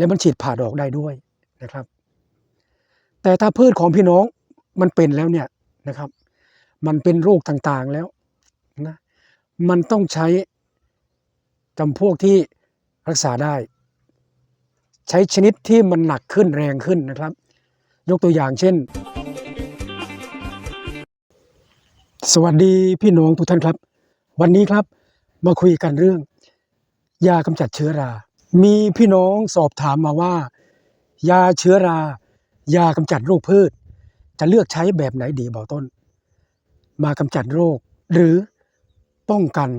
และมันฉีดผ่าดอกได้ด้วยนะครับ แต่ถ้าพืชของพี่น้องมันเป็นแล้วเนี่ยนะครับ มันเป็นโรคต่างๆแล้วนะมันต้องใช้จำพวกที่รักษาได้ ใช้ชนิดที่มันหนักขึ้นแรงขึ้นนะครับ ยกตัวอย่างเช่น สวัสดีพี่น้องทุกท่านครับ วันนี้ครับมาคุยกันเรื่อง ยากำจัดเชื้อรา มีพี่น้องสอบถามมาว่า ยาเชื้อรา ยากำจัดโรคพืช จะเลือกใช้แบบไหนดีเบาต้น มากำจัดโรค หรือป้องกัน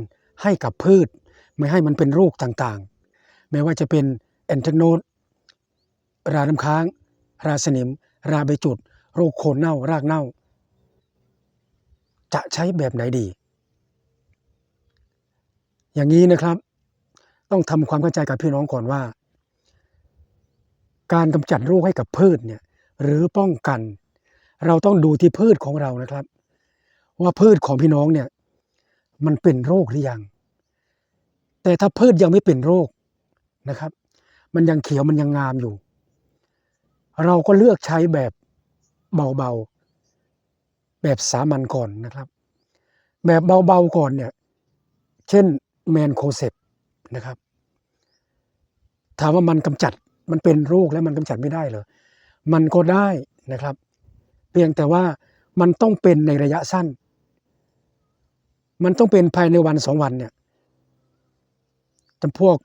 ให้กับพืช ไม่ให้มันเป็นโรคต่างๆ ไม่ว่าจะเป็นแอนเทกโนดราน้ำค้าง ราสนิม ราใบจุด โรคโคนเน่ารากเน่า จะใช้แบบไหนดี อย่างนี้นะครับ ต้องทำความเข้าใจกับพี่น้องก่อนว่า การกำจัดโรคให้กับพืชเนี่ยหรือป้องกัน เราต้องดูที่พืชของเรานะครับ ว่าพืชของพี่น้องเนี่ยมันเป็นโรคหรือยัง แต่ถ้าพืชยังไม่เป็นโรคนะครับ มันยังเขียวมันยังงามอยู่ เราก็เลือกใช้แบบเบาๆ แบบสามัญก่อนนะครับ แบบเบาๆก่อนเนี่ย เช่นแมนโคเซป นะครับ ถามว่ามันกำจัดมันเป็นโรคแล้วมันกำจัดไม่ได้เหรอมันก็ได้นะครับ เพียงแต่ว่ามันต้องเป็นในระยะสั้น มันต้องเป็นภายในวันสองวันเนี่ยจำพวก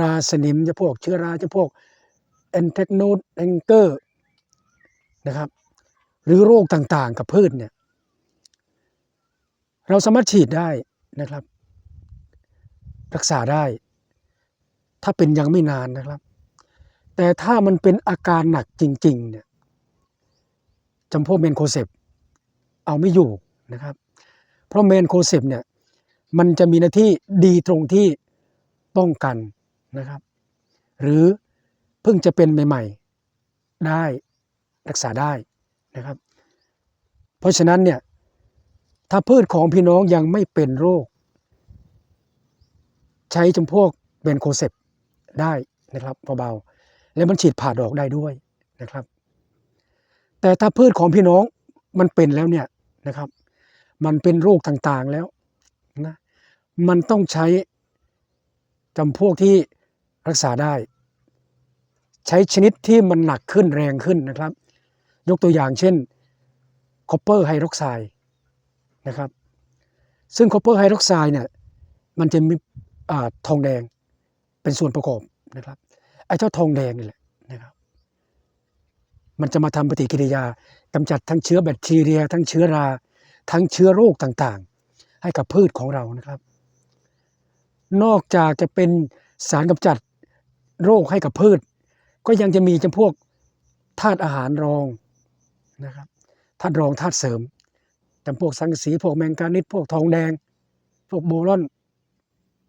ราสนิมจะพวกเชื้อราจะพวกแอนเทกโนดแองเกอร์นะครับ หรือโรคต่างๆกับพืชเนี่ยเราสามารถฉีดได้นะครับ รักษาได้ ถ้าเป็นยังไม่นานนะครับ แต่ถ้ามันเป็นอาการหนักจริงๆเนี่ยจำพวกเมนโคเซปเอาไม่อยู่นะครับ เพราะเมนโคเซปเนี่ยมันจะมีหน้าที่ดีตรงที่ป้องกันนะครับ หรือเพิ่งจะเป็นใหม่ๆได้รักษาได้นะครับ เพราะฉะนั้นเนี่ยถ้าพืชของพี่น้องยังไม่เป็นโรค ใช้จำพวกเบนโคเซปได้นะครับเบาๆแล้วมันฉีดผ่าดอกได้ด้วยนะครับ แต่ถ้าพืชของพี่น้องมันเป็นแล้วเนี่ยนะครับ มันเป็นโรคต่างๆแล้วนะมันต้องใช้จำพวกที่รักษาได้ ใช้ชนิดที่มันหนักขึ้นแรงขึ้นนะครับ ยกตัวอย่างเช่นคอปเปอร์ไฮดรอกไซด์นะครับ ซึ่งคอปเปอร์ไฮดรอกไซด์เนี่ยมันจะมี ทองแดงเป็นส่วนประกอบนะครับไอ้เจ้าทองแดงนี่แหละนะครับ มันจะมาทำปฏิกิริยากำจัดทั้งเชื้อแบคทีเรีย ทั้งเชื้อรา ทั้งเชื้อโรคต่างๆ ให้กับพืชของเรานะครับ นอกจากจะเป็นสารกำจัดโรคให้กับพืช ก็ยังจะมีจำพวกธาตุอาหารรองนะครับธาตุรองธาตุเสริมจำพวกสังกะสีพวกแมงกานิสพวกทองแดง พวกโบรอน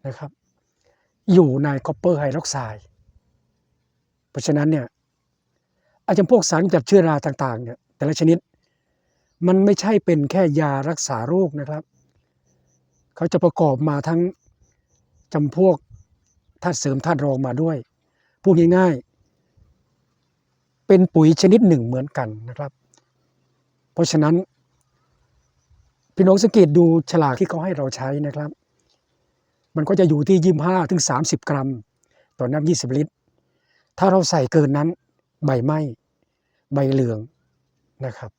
นะครับ อยู่ในคอปเปอร์ไฮดรอกไซด์เพราะฉะนั้นเนี่ยอาจจะพวกสารกำจัดเชื้อราต่างๆเนี่ยแต่ละชนิด มันไม่ใช่เป็นแค่ยารักษาโรคนะครับ เขาจะประกอบมาทั้งจำพวกธาตุเสริมธาตุรองมาด้วย พูดง่ายๆ เป็นปุ๋ยชนิดหนึ่งเหมือนกันนะครับ เพราะฉะนั้นพี่น้องสังเกตดูฉลากที่เขาให้เราใช้นะครับ มันก็จะอยู่ที่25ถึง30กรัม ต่อน้ำ20ลิตร ถ้าเราใส่เกินนั้น ใบไหม้ใบเหลืองนะครับ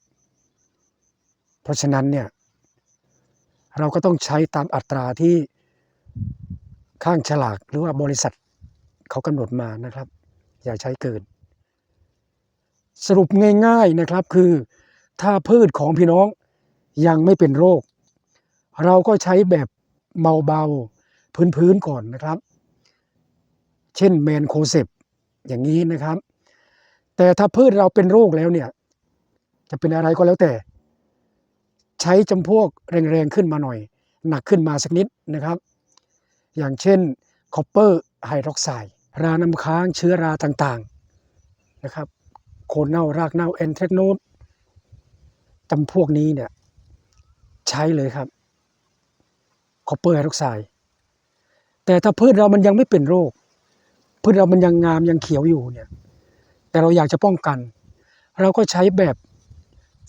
เพราะฉะนั้นเนี่ยเราก็ต้องใช้ตามอัตราที่ข้างฉลากหรือว่าบริษัทเขากำหนดมานะครับ อย่าใช้เกิน สรุปง่ายๆนะครับคือ ถ้าพืชของพี่น้องยังไม่เป็นโรค เราก็ใช้แบบเบาๆ พื้นๆก่อนนะครับ เช่นแมนโคเซปอย่างนี้นะครับ แต่ถ้าพืชเราเป็นโรคแล้วเนี่ย จะเป็นอะไรก็แล้วแต่ ใช้จำพวกแรงๆขึ้นมาหน่อย หนักขึ้นมาสักนิดนะครับ อย่างเช่นคอปเปอร์ไฮดรอกไซด์ราน้ำค้างเชื้อราต่างๆนะครับโคนเน่ารากเน่าแอนเทรโนดจำพวกนี้เนี่ยใช้เลยครับคอปเปอร์ไฮดรอกไซด์ แต่ถ้าพืชเรามันยังไม่เป็นโรค พืชเรามันยังงามยังเขียวอยู่เนี่ย แต่เราอยากจะป้องกัน เราก็ใช้แบบ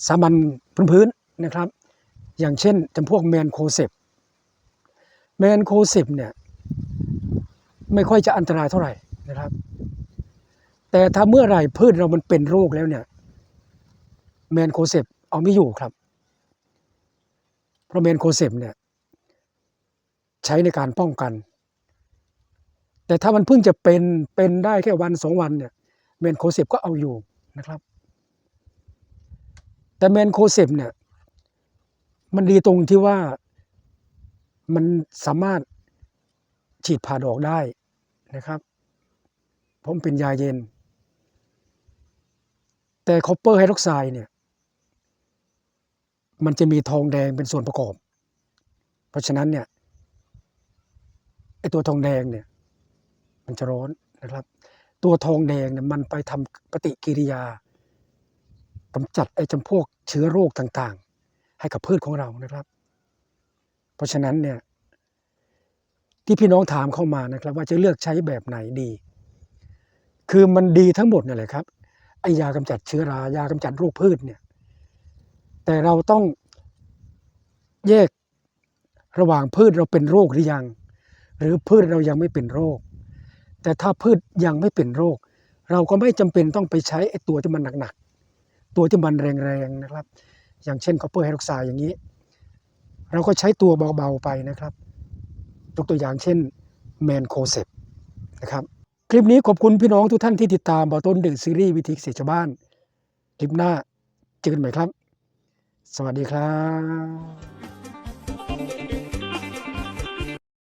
สามัญพื้นๆนะครับ อย่างเช่นจำพวกแมนโคเซปแมนโคเซปเนี่ยไม่ค่อยจะอันตรายเท่าไหร่นะครับ แต่ถ้าเมื่อไหร่พืชเรามันเป็นโรคแล้วเนี่ยแมนโคเซปเอาไม่อยู่ครับ เพราะแมนโคเซปเนี่ยใช้ในการป้องกัน แต่ถ้ามันเพิ่งจะเป็นเป็นได้แค่วันสองวันเนี่ยแมนโคเซปก็เอาอยู่นะครับ แต่แมนโคเซปเนี่ยมันดีตรงที่ว่ามันสามารถฉีดผ่าดอกได้นะครับเพราะมันเป็นยาเย็น แต่คอปเปอร์ไฮดรอกไซด์เนี่ยมันจะมีทองแดงเป็นส่วนประกอบ เพราะฉะนั้นเนี่ยไอตัวทองแดงเนี่ย มันจะร้อนนะครับ ตัวทองแดงเนี่ยมันไปทำปฏิกิริยากำจัดไอ้จำพวกเชื้อโรคต่างๆ ให้กับพืชของเรานะครับ เพราะฉะนั้นเนี่ยที่พี่น้องถามเข้ามานะครับ ว่าจะเลือกใช้แบบไหนดี คือมันดีทั้งหมดนั่แหละครับไอ้ยากำจัดเชื้อรายากำจัดโรคพืชเนี่ย แต่เราต้องแยกระหว่างพืชเราเป็นโรคหรือยัง หรือพืชเรายังไม่เป็นโรค แต่ถ้าพืชยังไม่เป็นโรค เราก็ไม่จำเป็นต้องไปใช้ไอ้ตัวที่มันหนักๆตัวที่มันแรงๆนะครับ อย่างเช่นคอปเปอร์ไฮดรอกไซด์อย่างนี้ เราก็ใช้ตัวเบาๆไปนะครับยกตัวอย่างเช่นแมนโคเซปนะครับคลิปนี้ขอบคุณพี่น้องทุกท่านที่ติดตามบอต้นเดอะซีรีส์วิธีเกษตรชาวบ้าน คลิปหน้าเจอกันใหม่ครับ สวัสดีครับ